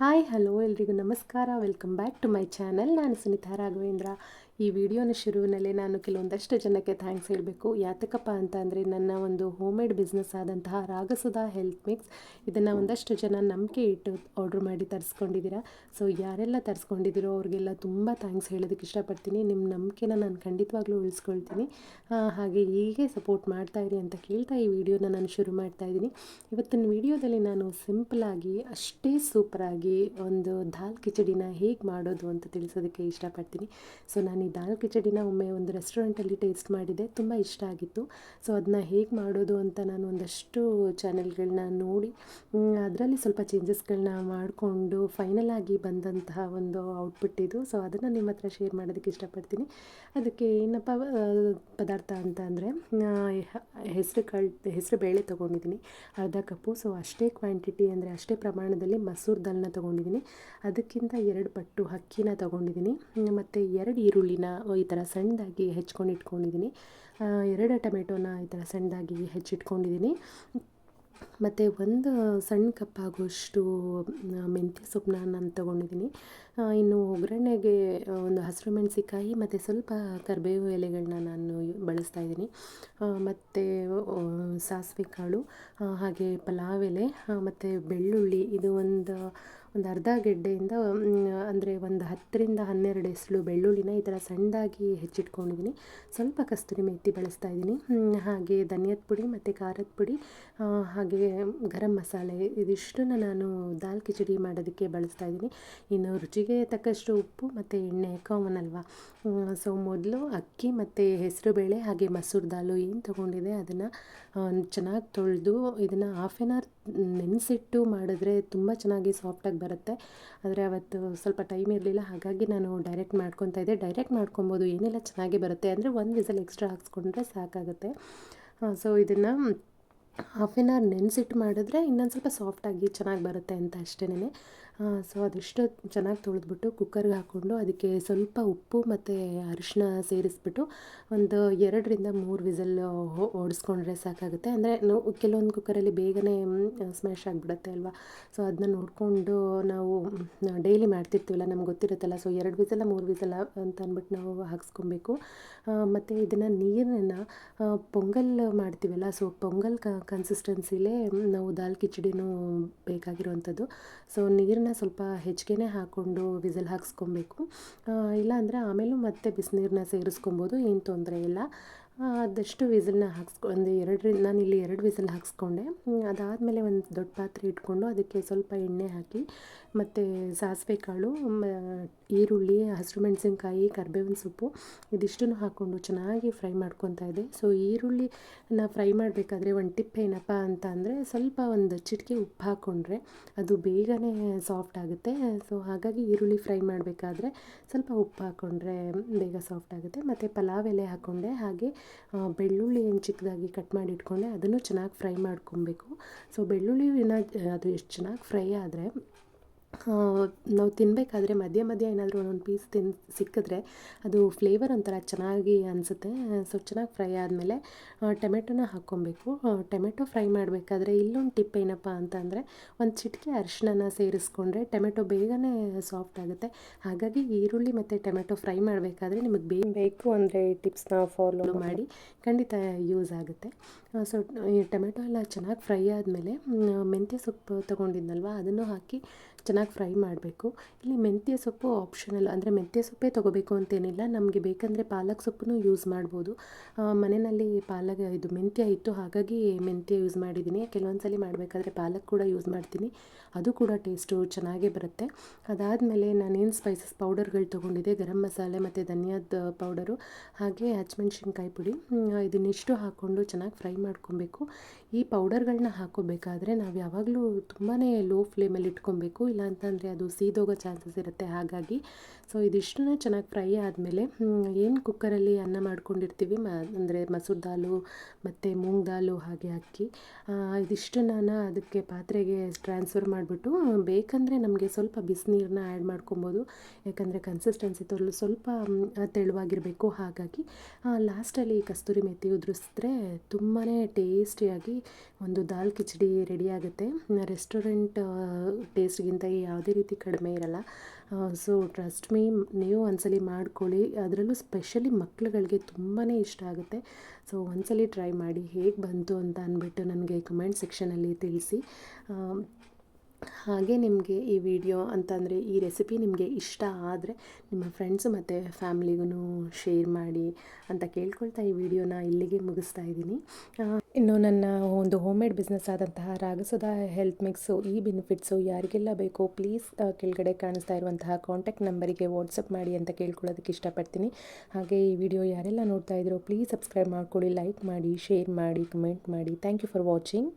Hi hello ಎಲ್ರಿಗೂ ನಮಸ್ಕಾರ. Welcome back to my channel ನಾನು ಸುನಿತಾ ರಾಘವೇಂದ್ರ. ಈ ವಿಡಿಯೋನ ಶುರುವಿನಲ್ಲಿ ನಾನು ಕೆಲವೊಂದಷ್ಟು ಜನಕ್ಕೆ ಥ್ಯಾಂಕ್ಸ್ ಹೇಳಬೇಕು. ಯಾತಕಪ್ಪ ಅಂತ ಅಂದರೆ ನನ್ನ ಒಂದು ಹೋಮ್ ಮೇಡ್ ಬಿಸ್ನೆಸ್ ಆದಂತಹ ರಾಗಸುಧಾ ಹೆಲ್ತ್ ಮಿಕ್ಸ್ ಇದನ್ನು ಒಂದಷ್ಟು ಜನ ನಂಬಿಕೆ ಇಟ್ಟು ಆರ್ಡ್ರ್ ಮಾಡಿ ತರಿಸ್ಕೊಂಡಿದ್ದೀರಾ. ಸೊ ಯಾರೆಲ್ಲ ತರಿಸ್ಕೊಂಡಿದ್ದೀರೋ ಅವ್ರಿಗೆಲ್ಲ ತುಂಬ ಥ್ಯಾಂಕ್ಸ್ ಹೇಳೋದಕ್ಕೆ ಇಷ್ಟಪಡ್ತೀನಿ. ನಿಮ್ಮ ನಂಬಿಕೆನ ನಾನು ಖಂಡಿತವಾಗ್ಲೂ ಉಳಿಸ್ಕೊಳ್ತೀನಿ. ಹಾಗೆ ಹೀಗೆ ಸಪೋರ್ಟ್ ಮಾಡ್ತಾ ಇರಿ ಅಂತ ಕೇಳ್ತಾ ಈ ವಿಡಿಯೋನ ನಾನು ಶುರು ಮಾಡ್ತಾ ಇದ್ದೀನಿ. ಇವತ್ತಿನ ವಿಡಿಯೋದಲ್ಲಿ ನಾನು ಸಿಂಪಲಾಗಿ ಅಷ್ಟೇ ಸೂಪರಾಗಿ ಒಂದು ದಾಲ್ ಕಿಚಡಿನ ಹೇಗೆ ಮಾಡೋದು ಅಂತ ತಿಳಿಸೋದಕ್ಕೆ ಇಷ್ಟಪಡ್ತೀನಿ. ಸೊ ನಾನು ಈ ದಾಲ್ ಕಿಚಡಿನ ಒಮ್ಮೆ ಒಂದು ರೆಸ್ಟೋರೆಂಟಲ್ಲಿ ಟೇಸ್ಟ್ ಮಾಡಿದೆ, ತುಂಬ ಇಷ್ಟ ಆಗಿತ್ತು. ಸೊ, ಅದನ್ನ ಹೇಗೆ ಮಾಡೋದು ಅಂತ ನಾನು ಒಂದಷ್ಟು ಚಾನೆಲ್ಗಳನ್ನ ನೋಡಿ ಅದರಲ್ಲಿ ಸ್ವಲ್ಪ ಚೇಂಜಸ್ಗಳನ್ನ ಮಾಡಿಕೊಂಡು ಫೈನಲ್ ಆಗಿ ಬಂದಂತಹ ಒಂದು ಔಟ್ಪುಟ್ ಇದು. ಸೊ, ಅದನ್ನು ನಿಮ್ಮ ಹತ್ರ ಶೇರ್ ಮಾಡೋದಕ್ಕೆ ಇಷ್ಟಪಡ್ತೀನಿ. ಅದಕ್ಕೆ ಏನಪ್ಪ ಪದಾರ್ಥ ಅಂತ ಅಂದರೆ ಹೆಸರು ಕಾಳು, ಹೆಸರು ಬೇಳೆ ತೊಗೊಂಡಿದ್ದೀನಿ. ಅರ್ಧ ಕಪ್ಪು. ಸೊ, ಅಷ್ಟೇ ಕ್ವಾಂಟಿಟಿ ಅಂದರೆ ಅಷ್ಟೇ ಪ್ರಮಾಣದಲ್ಲಿ ಮಸೂರ್ ದಾಲ್ನ ತೊಗೊಂಡಿದ್ದೀನಿ. ಅದಕ್ಕಿಂತ ಎರಡು ಪಟ್ಟು ಅಕ್ಕಿನ ತೊಗೊಂಡಿದ್ದೀನಿ. ಮತ್ತು ಎರಡು ಈರುಳ್ಳಿನ ಈ ಥರ ಸಣ್ಣದಾಗಿ ಹೆಚ್ಕೊಂಡು ಇಟ್ಕೊಂಡಿದ್ದೀನಿ. ಎರಡು ಟೊಮೆಟೊನ ಈ ಥರ ಸಣ್ಣದಾಗಿ ಹೆಚ್ಚಿಟ್ಕೊಂಡಿದ್ದೀನಿ. ಮತ್ತು ಒಂದು ಸಣ್ಣ ಕಪ್ ಆಗುವಷ್ಟು ಮೆಂತ್ಯ ಸೊಪ್ಪನ್ನ ನಾನು ತೊಗೊಂಡಿದ್ದೀನಿ. ಇನ್ನು ಒಗ್ಗರಣೆಗೆ ಒಂದು ಹಸಿರು ಮೆಣಸಿಕಾಯಿ ಮತ್ತು ಸ್ವಲ್ಪ ಕರಿಬೇವು ಎಲೆಗಳನ್ನ ನಾನು ಬಳಸ್ತಾ ಇದ್ದೀನಿ. ಮತ್ತು ಸಾಸಿವೆ ಕಾಳು ಹಾಗೆ ಪಲಾವ್ ಎಲೆ ಮತ್ತು ಬೆಳ್ಳುಳ್ಳಿ. ಇದು ಒಂದು ಒಂದು ಅರ್ಧ ಗೆಡ್ಡೆಯಿಂದ ಅಂದರೆ ಒಂದು ಹತ್ತರಿಂದ ಹನ್ನೆರಡು ಎಸಳು ಬೆಳ್ಳುಳ್ಳಿನ ಈ ಥರ ಸಣ್ಣದಾಗಿ ಹೆಚ್ಚಿಟ್ಕೊಂಡಿದ್ದೀನಿ. ಸ್ವಲ್ಪ ಕಸ್ತೂರಿ ಮೆತ್ತಿ ಬಳಸ್ತಾ ಇದ್ದೀನಿ. ಹಾಗೆ ಧನಿಯದ ಪುಡಿ ಮತ್ತು ಖಾರದ ಪುಡಿ ಹಾಗೆ ಗರಂ ಮಸಾಲೆ, ಇದಿಷ್ಟನ್ನು ನಾನು ದಾಲ್ ಕಿಚಡಿ ಮಾಡೋದಕ್ಕೆ ಬಳಸ್ತಾ ಇದ್ದೀನಿ. ಇನ್ನು ರುಚಿಗೆ ತಕ್ಕಷ್ಟು ಉಪ್ಪು ಮತ್ತು ಎಣ್ಣೆ ಕಾಮನ್ ಅಲ್ವಾ ಸೊ ಮೊದಲು ಅಕ್ಕಿ ಮತ್ತು ಹೆಸರುಬೇಳೆ ಹಾಗೆ ಮಸೂರ್ ದಾಲು ಏನು ತೊಗೊಂಡಿದೆ ಅದನ್ನು ಚೆನ್ನಾಗಿ ತೊಳೆದು ಇದನ್ನು ಹಾಫ್ ಆನ್ ಅವರ್ ನೆನೆಸಿಟ್ಟು ಮಾಡಿದ್ರೆ ತುಂಬ ಚೆನ್ನಾಗಿ ಸಾಫ್ಟಾಗಿ ಬರುತ್ತೆ. ಆದರೆ ಅವತ್ತು ಸ್ವಲ್ಪ ಟೈಮ್ ಇರಲಿಲ್ಲ, ಹಾಗಾಗಿ ನಾನು ಡೈರೆಕ್ಟ್ ಮಾಡ್ಕೊತಾ ಇದ್ದೆ. ಡೈರೆಕ್ಟ್ ಮಾಡ್ಕೊಬೋದು, ಏನೆಲ್ಲ ಚೆನ್ನಾಗಿ ಬರುತ್ತೆ ಅಂದರೆ ಒಂದು ವಿಸಲ್ ಎಕ್ಸ್ಟ್ರಾ ಹಾಕ್ಸ್ಕೊಂಡ್ರೆ ಸಾಕಾಗುತ್ತೆ. ಸೊ ಇದನ್ನು ಹಾಫ್ ಆನ್ ಅವರ್ ನೆನೆಸಿಟ್ಟು ಮಾಡಿದ್ರೆ ಇನ್ನೊಂದು ಸ್ವಲ್ಪ ಸಾಫ್ಟಾಗಿ ಚೆನ್ನಾಗಿ ಬರುತ್ತೆ ಅಂತ ಅಷ್ಟೇನೆ. ಸೊ ಅದಿಷ್ಟು ಚೆನ್ನಾಗಿ ತೊಳೆದ್ಬಿಟ್ಟು ಕುಕ್ಕರ್ಗೆ ಹಾಕ್ಕೊಂಡು ಅದಕ್ಕೆ ಸ್ವಲ್ಪ ಉಪ್ಪು ಮತ್ತು ಅರಿಶಿನ ಸೇರಿಸ್ಬಿಟ್ಟು ಒಂದು ಎರಡರಿಂದ ಮೂರು ವಿಸಲ್ ಓಡಿಸ್ಕೊಂಡ್ರೆ ಸಾಕಾಗುತ್ತೆ. ಅಂದರೆ ನಾವು ಕೆಲವೊಂದು ಕುಕ್ಕರಲ್ಲಿ ಬೇಗನೆ ಸ್ಮ್ಯಾಶ್ ಆಗಿಬಿಡುತ್ತೆ ಅಲ್ವಾ? ಸೊ ಅದನ್ನ ನೋಡಿಕೊಂಡು ನಾವು ಡೈಲಿ ಮಾಡ್ತಿರ್ತೀವಲ್ಲ, ನಮ್ಗೆ ಗೊತ್ತಿರುತ್ತಲ್ಲ. ಸೊ ಎರಡು ವಿಸಲ, ಮೂರು ವಿಸಲ ಅಂತ ಅಂದ್ಬಿಟ್ಟು ನಾವು ಹಾಕ್ಸ್ಕೊಬೇಕು. ಮತ್ತು ಇದನ್ನು ನೀರನ್ನು ಪೊಂಗಲ್ ಮಾಡ್ತೀವಲ್ಲ ಸೊ ಪೊಂಗಲ್ ಕನ್ಸಿಸ್ಟೆನ್ಸಿಲೇ ನಾವು ದಾಲ್, ಕಿಚಡಿನೂ ಬೇಕಾಗಿರುವಂಥದ್ದು ಸೊ ನೀರನ್ನ ಸ್ವಲ್ಪ ಹೆಚ್ಚಿಗೆ ಹಾಕ್ಕೊಂಡು ವಿಸಲ್ ಹಾಕ್ಸ್ಕೊಬೇಕು. ಇಲ್ಲಾಂದರೆ ಆಮೇಲೂ ಮತ್ತೆ ಬಿಸಿನೀರನ್ನ ಸೇರಿಸ್ಕೊಬೋದು ಏನು ತೊಂದರೆ ಇಲ್ಲ. ಆದಷ್ಟು ವಿಸಿಲ್ನ ಹಾಕ್ಸ್ಕೊ, ಒಂದು ಎರಡರಿಂದ, ನಾನು ಇಲ್ಲಿ ಎರಡು ವಿಸಿಲ್ ಹಾಕ್ಸ್ಕೊಂಡೆ. ಅದಾದಮೇಲೆ ಒಂದು ದೊಡ್ಡ ಪಾತ್ರೆ ಇಟ್ಕೊಂಡು ಅದಕ್ಕೆ ಸ್ವಲ್ಪ ಎಣ್ಣೆ ಹಾಕಿ, ಮತ್ತು ಸಾಸಿವೆ ಕಾಳು ಈರುಳ್ಳಿ, ಹಸಿರು ಮೆಣಸಿನ್ಕಾಯಿ, ಕರ್ಬೇವಿನ ಸೊಪ್ಪು ಇದಿಷ್ಟನ್ನು ಹಾಕ್ಕೊಂಡು ಚೆನ್ನಾಗಿ ಫ್ರೈ ಮಾಡ್ಕೊತಾ ಇದ್ದೆ. ಸೊ ಈರುಳ್ಳಿನ ಫ್ರೈ ಮಾಡಬೇಕಾದ್ರೆ ಒಂದು ಟಿಪ್ ಏನಪ್ಪ ಅಂತ ಅಂದರೆ ಸ್ವಲ್ಪ ಒಂದು ಚಿಟಿಕೆ ಉಪ್ಪು ಹಾಕ್ಕೊಂಡ್ರೆ ಅದು ಬೇಗನೆ ಸಾಫ್ಟ್ ಆಗುತ್ತೆ. ಸೊ, ಹಾಗಾಗಿ ಈರುಳ್ಳಿ ಫ್ರೈ ಮಾಡಬೇಕಾದ್ರೆ ಸ್ವಲ್ಪ ಉಪ್ಪು ಹಾಕ್ಕೊಂಡ್ರೆ ಬೇಗ ಸಾಫ್ಟ್ ಆಗುತ್ತೆ. ಮತ್ತು ಪಲಾವ್ ಎಲೆ ಹಾಕ್ಕೊಂಡೆ ಹಾಗೆ ಬೆಳ್ಳುಳ್ಳಿ ಏನು ಚಿಕ್ಕದಾಗಿ ಕಟ್ ಮಾಡಿ ಇಟ್ಕೊಂಡೆ, ಅದನ್ನು ಚೆನ್ನಾಗಿ ಫ್ರೈ ಮಾಡ್ಕೊಬೇಕು. ಸೊ ಬೆಳ್ಳುಳ್ಳಿನ ಅದು ಎಷ್ಟು ಚೆನ್ನಾಗಿ ಫ್ರೈ ಆದರೆ ನಾವು ತಿನ್ನಬೇಕಾದ್ರೆ ಮಧ್ಯ ಮಧ್ಯ ಏನಾದರೂ ಒಂದೊಂದು ಪೀಸ್ ತಿನ್ ಸಿಕ್ಕಿದ್ರೆ ಅದು ಫ್ಲೇವರ್ ಒಂಥರ ಚೆನ್ನಾಗಿ ಅನಿಸುತ್ತೆ. ಸೊ ಚೆನ್ನಾಗಿ ಫ್ರೈ ಆದಮೇಲೆ ಟೊಮೆಟೊನ ಹಾಕ್ಕೊಬೇಕು. ಟೊಮೆಟೊ ಫ್ರೈ ಮಾಡಬೇಕಾದ್ರೆ ಇಲ್ಲೊಂದು ಟಿಪ್ ಏನಪ್ಪ ಅಂತ ಅಂದರೆ ಒಂದು ಚಿಟಿಕೆ ಅರಿಶಿಣನ ಸೇರಿಸ್ಕೊಂಡ್ರೆ ಟೊಮೆಟೊ ಬೇಗನೆ ಸಾಫ್ಟ್ ಆಗುತ್ತೆ. ಹಾಗಾಗಿ ಈರುಳ್ಳಿ ಮತ್ತು ಟೊಮೆಟೊ ಫ್ರೈ ಮಾಡಬೇಕಾದ್ರೆ ನಿಮಗೆ ಬೇಗ ಬೇಕು ಅಂದರೆ ಈ ಟಿಪ್ಸ್ನ ಫಾಲೋ ಮಾಡಿ. ಖಂಡಿತ ಯೂಸ್ ಆಗುತ್ತೆ. ಸೊ, ಈ ಟೊಮೆಟೊ ಎಲ್ಲ ಚೆನ್ನಾಗಿ ಫ್ರೈ ಆದಮೇಲೆ ಮೆಂತ್ಯ ಸೊಪ್ಪು ತೊಗೊಂಡಿದ್ನಲ್ವ, ಅದನ್ನು ಹಾಕಿ ಚೆನ್ನಾಗಿ ಫ್ರೈ ಮಾಡಬೇಕು. ಇಲ್ಲಿ ಮೆಂತ್ಯ ಸೊಪ್ಪು ಆಪ್ಷನಲ್ ಅಂದರೆ ಮೆಂತ್ಯ ಸೊಪ್ಪೇ ತೊಗೋಬೇಕು ಅಂತೇನಿಲ್ಲ, ನಮಗೆ ಬೇಕಂದರೆ ಪಾಲಕ್ ಸೊಪ್ಪನ್ನು ಯೂಸ್ ಮಾಡ್ಬೋದು. ಮನೆಯಲ್ಲಿ ಪಾಲಕ್, ಇದು ಮೆಂತ್ಯ ಇತ್ತು, ಹಾಗಾಗಿ ಮೆಂತ್ಯ ಯೂಸ್ ಮಾಡಿದ್ದೀನಿ. ಕೆಲವೊಂದು ಸಲ ಮಾಡಬೇಕಾದ್ರೆ ಪಾಲಕ್ ಕೂಡ ಯೂಸ್ ಮಾಡ್ತೀನಿ. ಅದು ಕೂಡ ಟೇಸ್ಟು ಚೆನ್ನಾಗೇ ಬರುತ್ತೆ. ಅದಾದಮೇಲೆ ನಾನೇನು ಸ್ಪೈಸಸ್ ಪೌಡರ್ಗಳು ತೊಗೊಂಡಿದ್ದೆ, ಗರಂ ಮಸಾಲೆ ಮತ್ತು ಧನಿಯಾದ ಪೌಡರು ಹಾಗೆ ಹಚ್ಮೆಣ್ಸಿನ್ಕಾಯಿ ಪುಡಿ. ಇದನ್ನಿಷ್ಟು ಹಾಕ್ಕೊಂಡು ಚೆನ್ನಾಗಿ ಫ್ರೈ ಮಾಡ್ಕೊಬೇಕು. ಈ ಪೌಡರ್ಗಳನ್ನ ಹಾಕೋಬೇಕಾದ್ರೆ ನಾವು ಯಾವಾಗಲೂ ತುಂಬಾ ಲೋ ಫ್ಲೇಮಲ್ಲಿ ಇಟ್ಕೊಬೇಕು. ಇಲ್ಲಾಂತಂದರೆ ಅದು ಸೀದೋಗೋ ಚಾನ್ಸಸ್ ಇರುತ್ತೆ ಹಾಗಾಗಿ. ಸೊ ಇದಿಷ್ಟನ್ನ ಚೆನ್ನಾಗಿ ಫ್ರೈ ಆದಮೇಲೆ ಏನು ಕುಕ್ಕರಲ್ಲಿ ಅನ್ನ ಮಾಡ್ಕೊಂಡಿರ್ತೀವಿ? ಮ, ಅಂದರೆ ಮಸೂರ್ ದಾಲು ಮತ್ತು ಮೂಂಗ್ ದಾಲು ಹಾಗೆ ಅಕ್ಕಿ. ಇದಿಷ್ಟನ್ನ ಅದಕ್ಕೆ ಪಾತ್ರೆಗೆ ಟ್ರಾನ್ಸ್ಫರ್ ಮಾಡಿಬಿಟ್ಟು, ಬೇಕಂದರೆ ನಮಗೆ ಸ್ವಲ್ಪ ಬಿಸಿನೀರನ್ನ ಆ್ಯಡ್ ಮಾಡ್ಕೊಬೋದು. ಯಾಕಂದರೆ ಕನ್ಸಿಸ್ಟೆನ್ಸಿ ತೋರಲು ಸ್ವಲ್ಪ ತೆಳುವಾಗಿರಬೇಕು ಹಾಗಾಗಿ. ಲಾಸ್ಟಲ್ಲಿ ಕಸ್ತೂರಿ ಮೆಥಿ ಉದುರಿಸಿದ್ರೆ ತುಂಬಾ ಟೇಸ್ಟಿಯಾಗಿ ಒಂದು ದಾಲ್ ಕಿಚಡಿ ರೆಡಿಯಾಗುತ್ತೆ. ರೆಸ್ಟೋರೆಂಟ್ ಟೇಸ್ಟ್ಗಿಂತ ಯಾವುದೇ ರೀತಿ ಕಡಿಮೆ ಇರಲ್ಲ. ಸೊ ಟ್ರಸ್ಟ್ ಮೀ, ನೀವು ಒಂದ್ಸಲಿ ಮಾಡ್ಕೊಳ್ಳಿ. ಅದರಲ್ಲೂ ಸ್ಪೆಷಲಿ ಮಕ್ಳುಗಳಿಗೆ ತುಂಬಾ ಇಷ್ಟ ಆಗುತ್ತೆ. ಸೊ ಒಂದ್ಸಲಿ ಟ್ರೈ ಮಾಡಿ ಹೇಗೆ ಬಂತು ಅಂತ ಅಂದ್ಬಿಟ್ಟು ನನಗೆ ಕಮೆಂಟ್ ಸೆಕ್ಷನಲ್ಲಿ ತಿಳಿಸಿ. ಹಾಗೆ ನಿಮಗೆ ಈ ವಿಡಿಯೋ ಅಂತಂದರೆ ಈ ರೆಸಿಪಿ ನಿಮಗೆ ಇಷ್ಟ ಆದರೆ ನಿಮ್ಮ ಫ್ರೆಂಡ್ಸ್ ಮತ್ತು ಫ್ಯಾಮ್ಲಿಗೂ ಶೇರ್ ಮಾಡಿ ಅಂತ ಕೇಳ್ಕೊಳ್ತಾ ಈ ವಿಡಿಯೋನ ಇಲ್ಲಿಗೆ ಮುಗಿಸ್ತಾ ಇದ್ದೀನಿ. ಇನ್ನು ನನ್ನ ಒಂದು ಹೋಮ್ ಮೇಡ್ ಬಿಸ್ನೆಸ್ ಆದಂತಹ ರಾಗಸದ ಹೆಲ್ತ್ ಮಿಕ್ಸು ಈ ಬೆನಿಫಿಟ್ಸು ಯಾರಿಗೆಲ್ಲ ಬೇಕೋ ಪ್ಲೀಸ್ ಕೆಳಗಡೆ ಕಾಣಿಸ್ತಾ ಇರುವಂತಹ ಕಾಂಟ್ಯಾಕ್ಟ್ ನಂಬರಿಗೆ ವಾಟ್ಸಪ್ ಮಾಡಿ ಅಂತ ಕೇಳ್ಕೊಳ್ಳೋದಕ್ಕೆ ಇಷ್ಟಪಡ್ತೀನಿ. ಹಾಗೆ ಈ ವಿಡಿಯೋ ಯಾರೆಲ್ಲ ನೋಡ್ತಾ ಇದ್ರು ಪ್ಲೀಸ್ ಸಬ್ಸ್ಕ್ರೈಬ್ ಮಾಡ್ಕೊಳ್ಳಿ ಲೈಕ್ ಮಾಡಿ ಶೇರ್ ಮಾಡಿ ಕಮೆಂಟ್ ಮಾಡಿ. Thank you for watching